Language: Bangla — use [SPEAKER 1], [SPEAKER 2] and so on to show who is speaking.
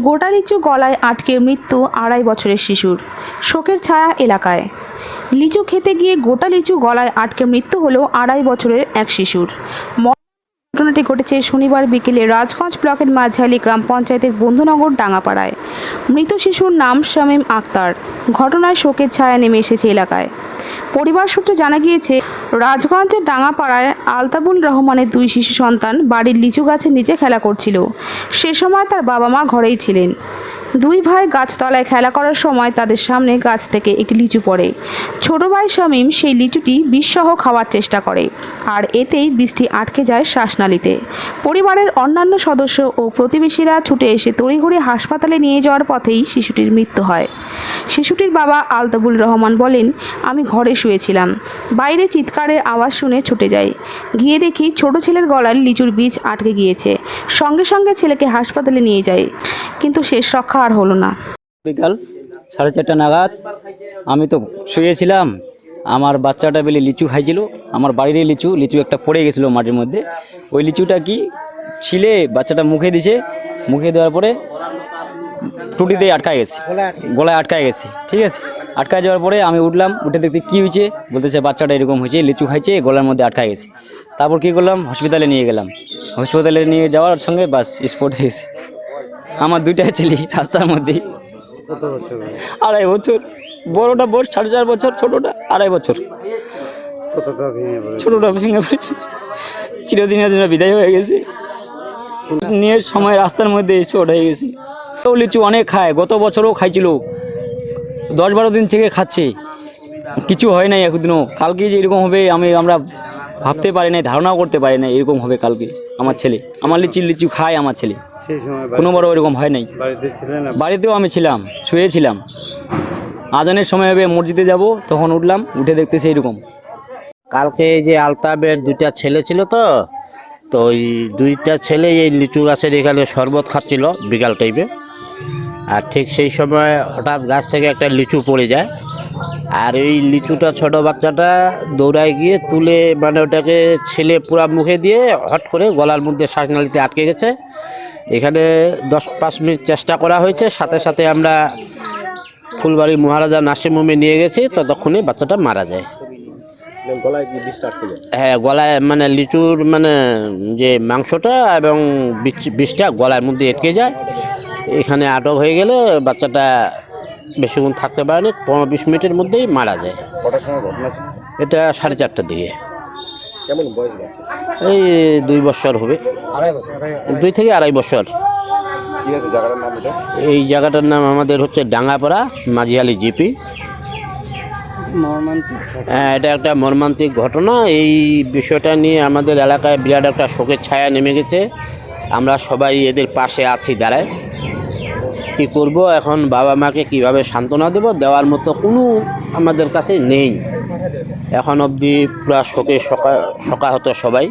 [SPEAKER 1] গোটা লিচু গলায় আটকে মৃত্যু আড়াই বছরের শিশুর। শোকের ছায়া এলাকায়। লিচু খেতে গিয়ে গোটা লিচু গলায় আটকে মৃত্যু হলো আড়াই বছরের এক শিশুর। ঘটনাটি ঘটেছে শনিবার বিকেলে রাজগঞ্জ ব্লকের মাঝালি গ্রাম পঞ্চায়েতের বন্ধুনগর ডাঙ্গাপাড়ায় মৃত শিশুর নাম শামীম আক্তার। ঘটনায় শোকের ছায়া নেমে এসেছে এলাকায়। পরিবার সূত্রে জানা গিয়েছে, রাজগঞ্জের ডাঙাপাড়ায় আলতাবুল রহমানের দুই শিশু সন্তান বাড়ির লিচু গাছের নিচে খেলা করছিল। সে সময় তার বাবা মা ঘরেই ছিলেন। দুই ভাই গাছতলায় খেলা করার সময় তাদের সামনে গাছ থেকে একটি লিচু পড়ে। ছোট ভাই শামীম সেই লিচুটি বিষসহ খাওয়ার চেষ্টা করে, আর এতেই বৃষ্টি আটকে যায় শ্বাসনালীতে। পরিবারের অন্যান্য সদস্য ও প্রতিবেশীরা ছুটে এসে তড়িঘড়ি হাসপাতালে নিয়ে যাওয়ার পথেই শিশুটির মৃত্যু হয়। শিশুটির বাবা আলতাবুল রহমান বলেন, আমি ঘরে শুয়েছিলাম। বাইরে চিৎকারের আওয়াজ শুনে ছুটে যাই। গিয়ে দেখি ছোট ছেলের গলায় লিচুর বীজ আটকে গিয়েছে। সঙ্গে সঙ্গে ছেলেকে হাসপাতালে নিয়ে যাই। কিন্তু শেষ রক্ষা আর হলো না।
[SPEAKER 2] বিকাল সাড়ে চারটা নাগাদ আমি তো শুয়েছিলাম। আমার বাচ্চাটা বেলে লিচু খাইছিল। আমার বাড়িরই লিচু লিচু একটা পড়ে গেছিল মাটির মধ্যে। ওই লিচুটা কি ছিলে, বাচ্চাটা মুখে দিছে। মুখে দেওয়ার পরে টুটিতে আটকায় গেছে। গলায় আটকায় গেছে। ঠিক আছে? আটকায় যাওয়ার পরে আমি উঠলাম, উঠে দেখতে কী হয়েছে? বলতেছে, বাচ্চাটা এরকম হয়েছে, লিচু খাইছে, গলার মধ্যে আটকায় গেছে। তারপর কী করলাম? হসপিটালে নিয়ে গেলাম। হসপিটালে নিয়ে যাওয়ার সঙ্গে বাস স্পট হয়ে গেছে আমার দুইটা ছেলে রাস্তার মধ্যেই। আড়াই বছর। বড়টা বয়স সাড়ে চার বছর ছোটটা আড়াই বছর। ছোটটা ভেঙে পড়েছে। চিরদিনের জন্য বিদায় হয়ে গেছে। নিয়ে সময় রাস্তার মধ্যে স্পট হয়ে গেছে। তো লিচু অনেক খায় গত বছরও খাইছিল। দশ বারো দিন থেকে খাচ্ছে। কিছু হয় নাই একদিনও কালকে যে এরকম হবে আমি আমরা ভাবতে পারি নাই ধারণাও করতে পারি না এরকম হবে কালকে। আমার ছেলে আমার লিচু লিচু খায় আমার ছেলে।
[SPEAKER 3] সেই সময়
[SPEAKER 2] কোনোবারও এরকম হয় নাই।
[SPEAKER 3] বাড়িতে ছিলেন
[SPEAKER 2] বাড়িতেও আমি ছিলাম শুয়েছিলাম। আজানের সময় হবে মসজিদে যাব তখন উঠলাম উঠে দেখতেছি এরকম।
[SPEAKER 4] কালকে এই যে আলতাবের দুইটা ছেলে ছিল তো তো ওই দুইটা ছেলে এই লিচু গাছের এখানে শরবত খাচ্ছিল বিকাল টাইমে আর ঠিক সেই সময় হঠাৎ গাছ থেকে একটা লিচু পড়ে যায়। আর এই লিচুটা ছোট বাচ্চাটা দৌড়ায় গিয়ে তুলে মানে ওটাকে ছেলে পুরা মুখে দিয়ে হট করে গলার মধ্যে শ্বাসনালীতে আটকে গেছে। এখানে দশ পাঁচ মিনিট চেষ্টা করা হয়েছে। সাথে সাথে আমরা ফুলবাড়ি মহারাজা নাসিমুমে নিয়ে গেছি ততক্ষণে বাচ্চাটা মারা যায়। হ্যাঁ গলায় মানে লিচুর মানে যে মাংসটা এবং বিষটা গলার মধ্যে এটকে যায়। এখানে আটক হয়ে গেলে বাচ্চাটা বেশিক্ষণ থাকতে পারেনি পনেরো বিশ মিনিটের মধ্যেই মারা যায়? এটা সাড়ে চারটার দিকে।
[SPEAKER 3] কেমন বয়স
[SPEAKER 4] এই দুই বছর হবে। দুই থেকে আড়াই বছর। এই জায়গাটার নাম আমাদের হচ্ছে ডাঙ্গাপাড়া মাঝিয়ালি জিপি। হ্যাঁ এটা একটা মর্মান্তিক ঘটনা। এই বিষয়টা নিয়ে আমাদের এলাকায় বিরাট একটা শোকের ছায়া নেমে গেছে। আমরা সবাই এদের পাশে আছি দাঁড়ায়। কি করব? এখন বাবা মাকে কীভাবে সান্ত্বনা দেব? দেওয়ার মতো কোনো আমাদের কাছে নেই। এখন অবধি পুরা শোকে সকা সকাহত সবাই।